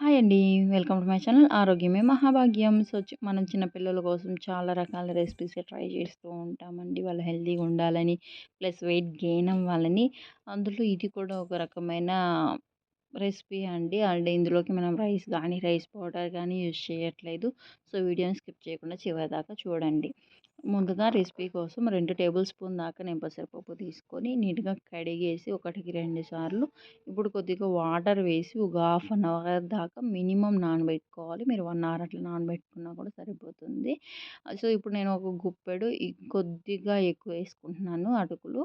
Hi అండి. Welcome to my channel ఆరోగ్యమే మహాభాగ్యం. సో మనం చిన్నపిల్లల కోసం చాలా రకాల రెసిపీస్ ట్రై చేస్తూ ఉంటామండి. వాళ్ళు హెల్తీగా ఉండాలని ప్లస్ వెయిట్ గెయిన్ అవ్వాలని. అందులో ఇది కూడా ఒక రకమైన రెసిపీ అండి. అంటే ఇందులోకి మనం రైస్ కానీ రైస్ పౌడర్ కానీ యూజ్ చేయట్లేదు. సో వీడియోని స్కిప్ చేయకుండా చివరిదాకా చూడండి. ముందుగా రెసిపీ కోసం రెండు టేబుల్ స్పూన్ దాకా నేను పెసరపప్పు తీసుకొని నీట్గా కడిగేసి ఒకటికి రెండు సార్లు ఇప్పుడు కొద్దిగా వాటర్ వేసి ఒక హాఫ్ అన్ అవర్ దాకా మినిమం నానబెట్టుకోవాలి. మీరు వన్ అవర్ అట్లా నానబెట్టుకున్నా కూడా సరిపోతుంది. సో ఇప్పుడు నేను ఒక గుప్పెడు కొద్దిగా ఎక్కువ వేసుకుంటున్నాను అటుకులు.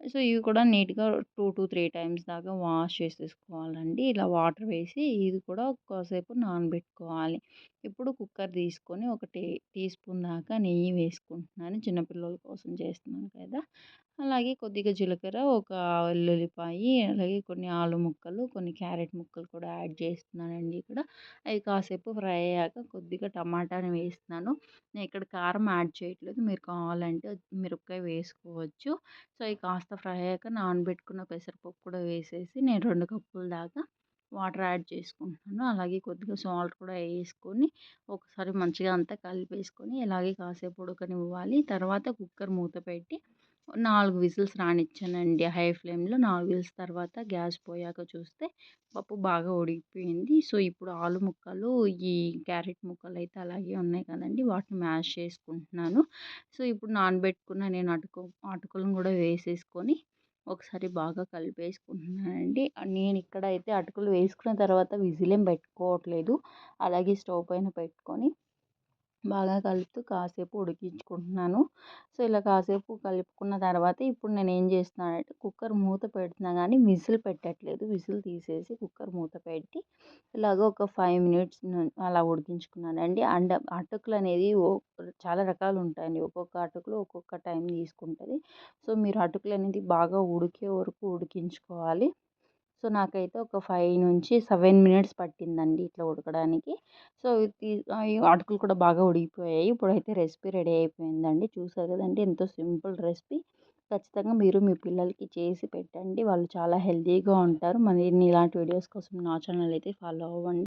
సో ఇవి కూడా నీట్గా టూ టు త్రీ టైమ్స్ దాకా వాష్ చేసేసుకోవాలండి. ఇలా వాటర్ వేసి ఇది కూడా కాసేపు నానబెట్టుకోవాలి. ఇప్పుడు కుక్కర్ తీసుకొని ఒక టీ టీ స్పూన్ దాకా నెయ్యి వేసుకుంటున్నాను. చిన్నపిల్లల కోసం చేస్తున్నాను కదా! అలాగే కొద్దిగా జీలకర్ర ఒక వెల్లుల్లిపాయి అలాగే కొన్ని ఆలు ముక్కలు కొన్ని క్యారెట్ ముక్కలు కూడా యాడ్ చేస్తున్నానండి ఇక్కడ. అవి కాసేపు ఫ్రై అయ్యాక కొద్దిగా టమాటాని వేస్తున్నాను. నేను ఇక్కడ కారం యాడ్ చేయట్లేదు. మీరు కావాలంటే మిరపకాయ వేసుకోవచ్చు. సో అవి కాస్త ఫ్రై అయ్యాక నానబెట్టుకున్న పెసరపప్పు కూడా వేసేసి నేను రెండు కప్పుల దాకా వాటర్ యాడ్ చేసుకుంటున్నాను. అలాగే కొద్దిగా సాల్ట్ కూడా వేసుకొని ఒకసారి మంచిగా అంతా కలిపేసుకొని ఇలాగే కాసేపు ఉడకనివ్వాలి. తర్వాత కుక్కర్ మూత పెట్టి నాలుగు విజిల్స్ రానిచ్చానండి. హై ఫ్లేమ్లో నాలుగు విజిల్స్ తర్వాత గ్యాస్ పోయాక చూస్తే పప్పు బాగా ఉడికిపోయింది. సో ఇప్పుడు ఆలు ముక్కలు ఈ క్యారెట్ ముక్కలు అయితే అలాగే ఉన్నాయి కదండి. వాటిని మ్యాష్ చేసుకుంటున్నాను. సో ఇప్పుడు నానబెట్టుకున్న నేను అటుకు అటుకులను కూడా వేసేసుకొని ఒకసారి బాగా కలిపేసుకుంటున్నానండి. నేను ఇక్కడ అయితే అటుకులు వేసుకున్న తర్వాత విజిల్ ఏం పెట్టుకోవట్లేదు. అలాగే స్టవ్ పైన పెట్టుకొని బాగా కలుపుతూ కాసేపు ఉడికించుకుంటున్నాను. సో ఇలా కాసేపు కలుపుకున్న తర్వాత ఇప్పుడు నేను ఏం చేస్తున్నానంటే కుక్కర్ మూత పెడుతున్నా కానీ విజిల్ పెట్టట్లేదు. విజిల్ తీసేసి కుక్కర్ మూత పెట్టి ఇలాగ ఒక ఫైవ్ మినిట్స్ అలా ఉడికించుకున్నానండి అండ్ అటుకులు అనేది చాలా రకాలు ఉంటాయండి. ఒక్కొక్క అటుకులు ఒక్కొక్క టైం తీసుకుంటుంది. సో మీరు అటుకులు అనేది బాగా ఉడికే వరకు ఉడికించుకోవాలి. సో నాకైతే ఒక ఫైవ్ నుంచి సెవెన్ మినిట్స్ పట్టిందండి ఇట్లా ఉడకడానికి. సో అటుకులు కూడా బాగా ఉడికిపోయాయి. ఇప్పుడైతే రెసిపీ రెడీ అయిపోయిందండి. చూసారు కదండి ఎంతో సింపుల్ రెసిపీ. ఖచ్చితంగా మీరు మీ పిల్లలకి చేసి పెట్టండి. వాళ్ళు చాలా హెల్తీగా ఉంటారు. మరి ఇలాంటి వీడియోస్ కోసం నా ఛానల్ అయితే ఫాలో అవ్వండి.